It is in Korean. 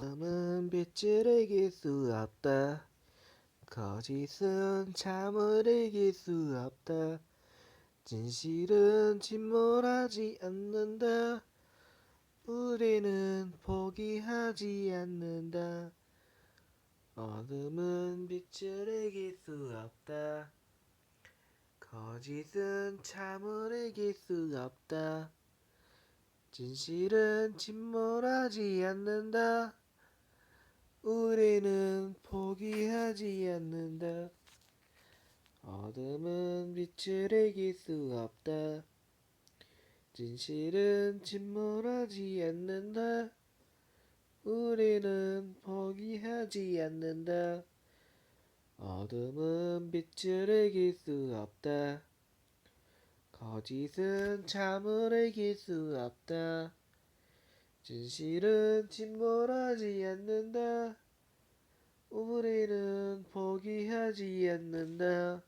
남은 빛을 이길 수 없다. 거짓은 참을 이길 수 없다. 진실은 침몰하지 않는다. 우리는 포기하지 않는다. 어둠은 빛을 이길 수 없다. 거짓은 참을 이길 수 없다. 진실은 침몰하지 않는다. 우리는 포기하지 않는다. 어둠은 빛을 이길 수 없다. 진실은 침몰하지 않는다. 우리는 포기하지 않는다. 어둠은 빛을 이길 수 없다. 거짓은 참을 이길 수 없다. 진실은 침몰하지 않는다. 우리는 포기하지 않는다.